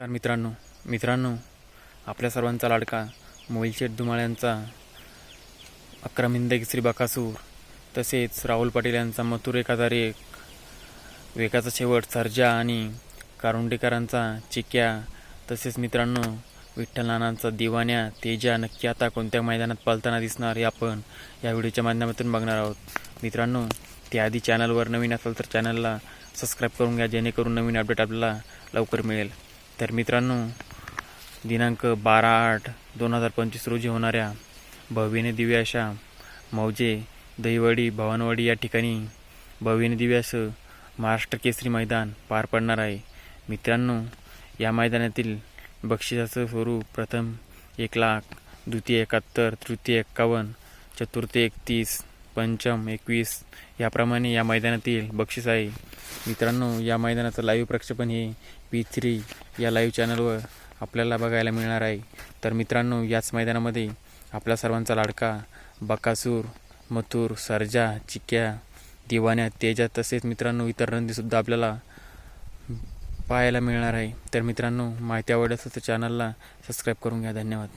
तर मित्रांनो. मित्रांनो आपल्या सर्वांचा लाडका मोहिलशेठ धुमाळ्यांचा अक्रमिंद श्री बकासूर तसेच राहुल पाटील यांचा मथुर एखादा एक वेगाचा शेवट सर्जा आणि कारुंडेकरांचा चिक्या तसेच मित्रांनो विठ्ठल नानांचा दिवाण्या तेजा नक्की आता कोणत्या मैदानात पळताना दिसणार हे आपण या व्हिडिओच्या माध्यमातून बघणार आहोत. मित्रांनो त्याआधी चॅनलवर नवीन असेल तर चॅनलला सबस्क्राईब करून घ्या जेणेकरून नवीन अपडेट आपल्याला लवकर मिळेल. तर मित्रांनो दिनांक बारा आठ दोन हजार पंचवीस रोजी होणाऱ्या भव्यने दिव्याशा मौजे दहीवडी भवानवाडी या ठिकाणी भव्यने दिव्यास महाराष्ट्र केसरी मैदान पार पडणार आहे. मित्रांनो या मैदानातील बक्षिसाचं स्वरूप प्रथम एक लाख द्वितीय एकाहत्तर तृतीय एक्कावन्न चतुर्थी एकतीस पंचम एकवीस याप्रमाणे या मैदानातील बक्षीस आहे. मित्रांनो या मैदानाचं लाईव्ह प्रक्षेपण हे पी थ्री या लाईव्ह चॅनलवर आपल्याला बघायला मिळणार आहे. तर मित्रांनो याच मैदानामध्ये आपल्या सर्वांचा लाडका बकासूर मथुर सरजा चिक्या दिवाण्या तेजा तसेच मित्रांनो इतर रंदीसुद्धा आपल्याला पाहायला मिळणार आहे. तर मित्रांनो माहिती आवडत तर चॅनलला सबस्क्राईब करून घ्या. धन्यवाद.